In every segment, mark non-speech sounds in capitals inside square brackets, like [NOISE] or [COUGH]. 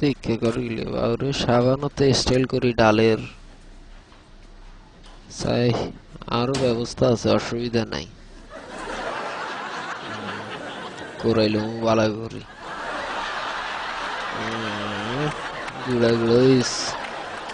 দেখে করিলে বাউরে? সাবানতে স্টাইল করি, ডালের। চাই আরও ব্যবস্থা আছে, অসুবিধা নাই। করাইলে বালা করি। গুড়া গুড়া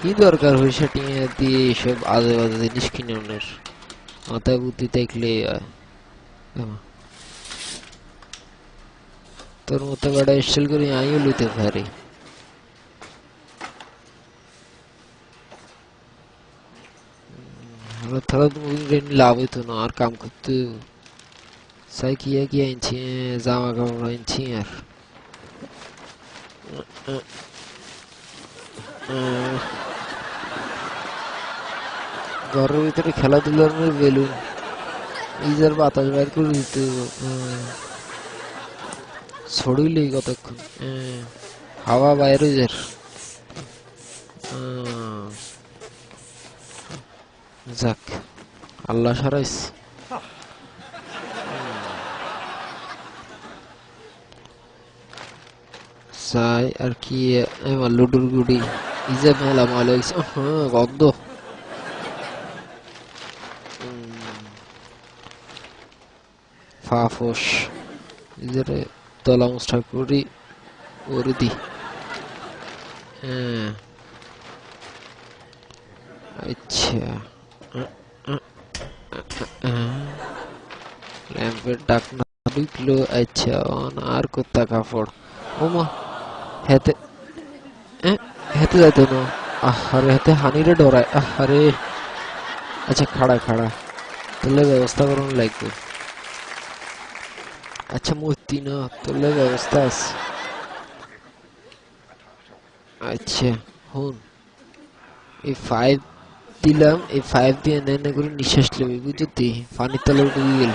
কি দরকার হয়েছে টিয়া দিয়ে এসব আজে বাজে জিনিস কিনে ওনের মাথায় বুদ্ধি দেখলে। তোর মতো বেড়া স্টাইল করে, আমিও লইতে পারি। মুভিং লাভ হইতো না আর কাম করতে সাই কিয়া কিয়া আনছি জামা কাপড় আনছি আর ঘরের ভিতরে খেলাধুলার বেলুন ইজার বাতাস বাইর করে দিতে ছড়িলেই কতক্ষণ হাওয়া বাইরে যার যাক, আল্লাহ সারাইস। চাই আর কি আমার লুডুর গুড়ি। ইজে মেলা হয়েছে হ্যাঁ গন্ধ। ফাফস। ইজারে তলা মুষ্ঠা করি হ্যাঁ। আচ্ছা। ল্যাম্পের ডাকনা ঢুকলো আচ্ছা অন আর কোথা কাপড় ওমা হেতে এ, হেতে যাইতো না আহারে হেতে হানিরে ডরায় আহারে আচ্ছা খাড়া খাড়া তাহলে ব্যবস্থা করুন লাগবে আচ্ছা মূর্তি না তাহলে ব্যবস্থা আছে আচ্ছা হুন এই ফাইভ দিলাম, এই ফাইভ দিয়ে নেনে করে নিঃশ্বাস নেবে বুঝতি পানির তলে ডুবে গেল।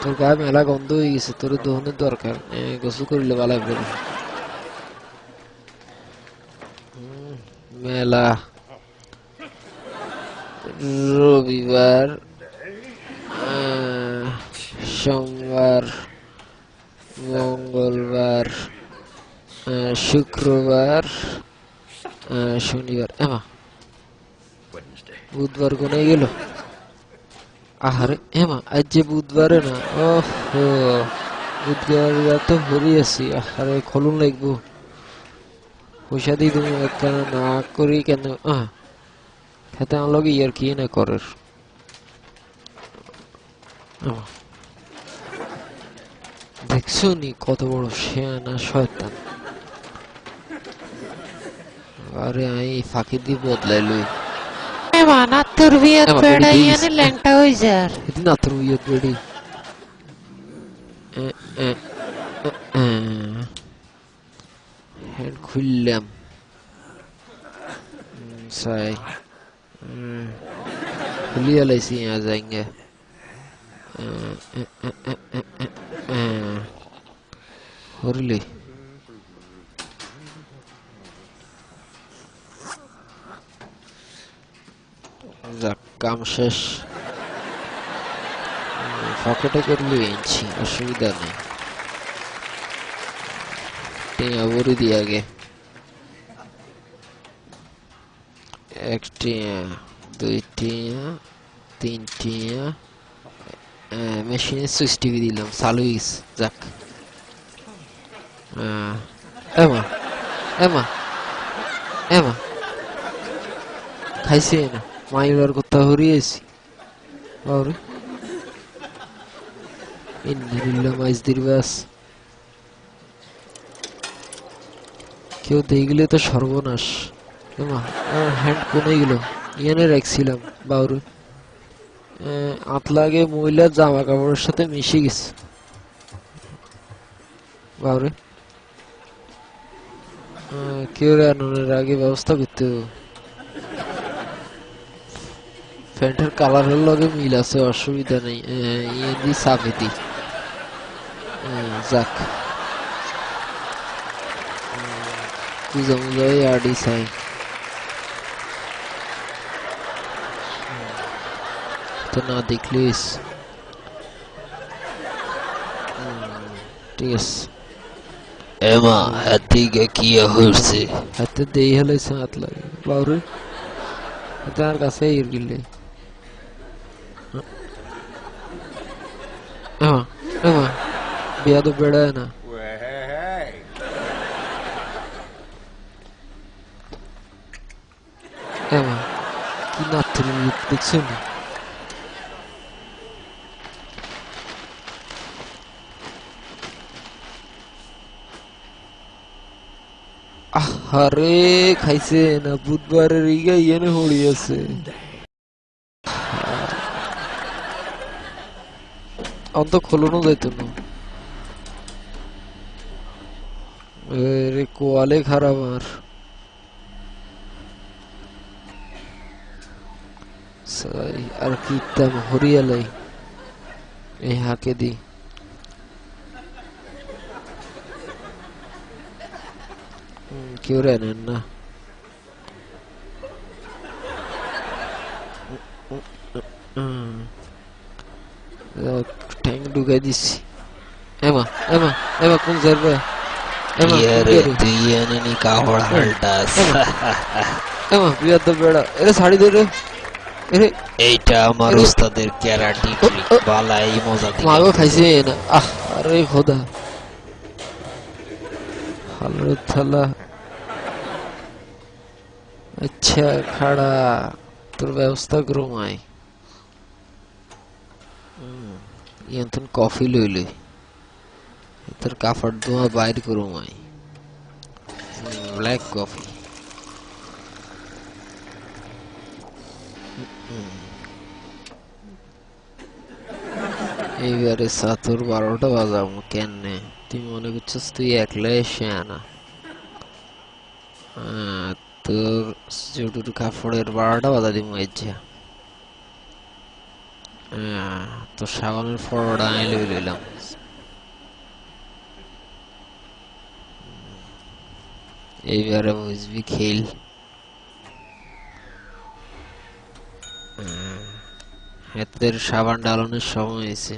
তোর গায়ে মেলা গন্ধ হয়ে গেছে, তোর দহনের দরকার। গোসল করিলে ভালো হবে মেলা। রবিবার সোমবার, মঙ্গলবার শুক্রবার শনিবার। এমা. বুধবার কোনে গেল? আহারে এমা আজ যে বুধবারে না। ওহ, বুধবার তো হরি আছি। আহারে, খলুন লাগবো। পয়সা দিয়ে তুমি কেন না করি কেন? খেতে আমার লগে ইয়ার কি না করার। দেখছ নি কত বড় শেয়ানা শয়তান? আরে, আমি ফাঁকি দিয়ে বদলাই লই মানা তোর বিয়ে এমা, পেড়া বেড়ি দিস। ইয়ানে ল্যাংটা হয়ে যার Hindi na truyot ready. Eh, eh, eh, eh. Hand খুললাম হুম, সাই হুম, যাক, কাম শেষ। পকেটে করলে এনেছি, অসুবিধা নেই। টিয়া ভরে দিই আগে। এক টিয়া দুই টিয়া তিন টিয়া মেশিনে সুইচ টিভি দিলাম, চালু যাক। এমা এমা এমা। খাইছি না। মাইবার কথা হরিয়েছি। কেউ দেখলে তো সর্বনাশ। হ্যান্ড কোনে গেল ইয়ানে রাখছিলাম বাউরে আতলাগে মহিলার জামা কাপড়ের সাথে মিশে গেছে। বাউরে কেউ রে আনানোর আগে ব্যবস্থা করতে হবে। প্যান্টের কালারের লগে মিল আছে অসুবিধা নেই। আহ, ইয়ে দি চাপে দি। আহ, যাক। কুজা মুজা আডি তো না দেখলিস? ঠিক আছে এমা হাতিকে কি হয়েছে? হাতে দেই হলে হাত লাগে। বাউরে তার কাছে বিয়া তো বেড়ায় না কি নাত্রের রূপ দেখছেন আরে খাইছে না বুধবারের ইগা ইয়েনে হড়ি অন্ত না। রে কোয়ালে খারাপ আর। সাই, আর হরিয়ালাই। এই হাকে দি। কেউ রে নেন না। হুম। ঠ্যাং ঢুকাই দিছি এমা এমা এমা কোন জায়গা এমা ইয়ারে কোন জায়গা? তুই এনে নি কাহড় হালটাস এমা বিয়ার তো বেড়া এরে শাড়ি দে রে এরে এইটা আমার ওস্তাদের ক্যারাটি ট্রিক বালাই মজা মাগো খাইছে না আহ আরে খোদা হালো থালা আচ্ছা খাড়া তোর ব্যবস্থা করো মাই ইয়ান্তন কফি লইলে তোর কাপড় ধোয়া বাইর করো মাই ব্ল্যাক কফি। এইবারে সাতুর বারোটা বাজাবো, কেনে? তুই মনে করছিস তুই একলাই এসে আনা। তোর জুটুর কাপড়ের বারোটা বাজা দিব ইচ্ছা তোর সাবানের ফড়টা আমি লই লইলাম। এইবারে বুঝবি খেল। হাতের সাবান ডালানোর সময় হয়েছে।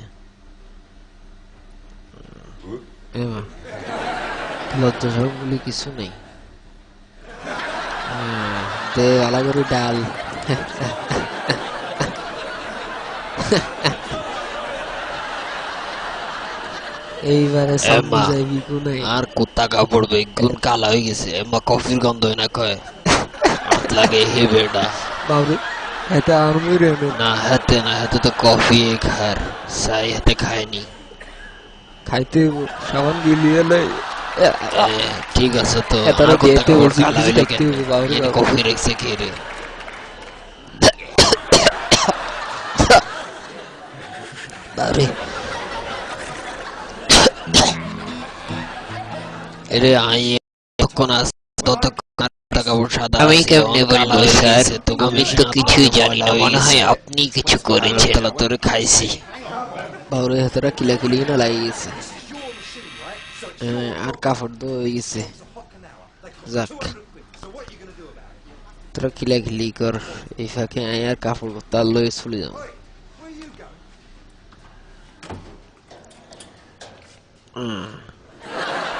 এমা, লজ্জা সরম বলে কিছু নেই। দে আলা করে ডাল। [LAUGHS] এইবারে সামনে এমা। যাইবি কোনাই আর কুত্তা কাপড় বেগুন কালা হয়ে গেছে? এমা কফির গন্ধ হয় না কয়? হাত লাগে হে বেটা। বাবরে এতে আর্মি রে নে। হাতে না হাতে তো কফি খার সাই হাতে খায়নি। খাইতে সাবান গিলিয়ে এ, ঠিক আছে তো এতারা আর কুত্তা বলছি, কিছু দেখতে কেন? হইবো, বাবরে। কফি রেখছে কে রে? বাবরে। এরে আই তখন ততক্ষণ কাপড় সাদা আমি কেমনে বলব স্যার? আমি তো কিছুই জানি না। মনে হয় আপনি কিছু করেছেন। তাহলে তোরে খাইছি। বাবরে হাতেরা কিলা কিলি না লাগি গেছে আর কাপড় তো হয়ে গেছে। যাক। তোরা কিলা খিলি কর এই ফাঁকে আই আর কাপড় তার লয়ে চলে যাও। হুম।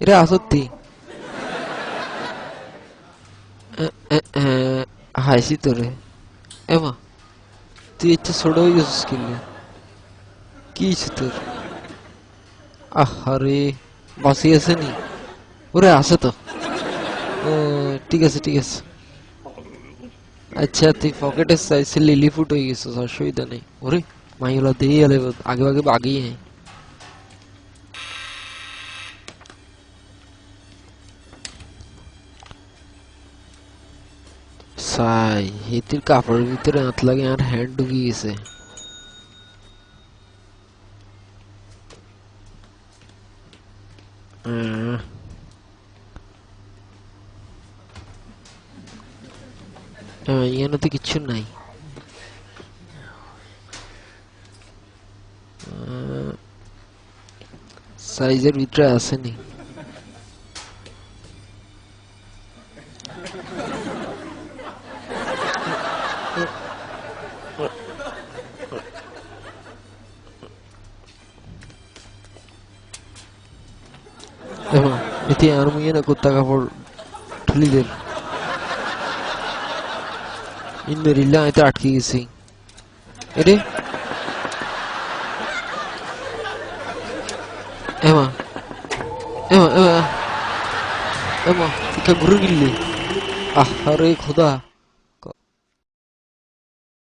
এরে আসত্তি হাসি তোরে। এমা তুই একটু ছোট হয়ে গেছিস কিনলে কি তোর? আহারে বাসি আছে নি? ওরে আছে তো। ও, ঠিক আছে ঠিক আছে। আচ্ছা তুই পকেটে লিলি ফুট হয়ে গেছিস অসুবিধা নেই। ওরে মাইলা দিয়ে আগে আগে আগেই হ্যাঁ साई येथील कापड वितरण आतल्यान हँड वीस ఈయనతో भी तेरे విత్రా नहीं। না কুত্তা কাপড় ঠুলি দেন ইন্দরিল্লা এতে আটকে গেছি। এরে? এমা এমা এমা এমা ঘুরে গিল্লি আহ, আরে খোদা।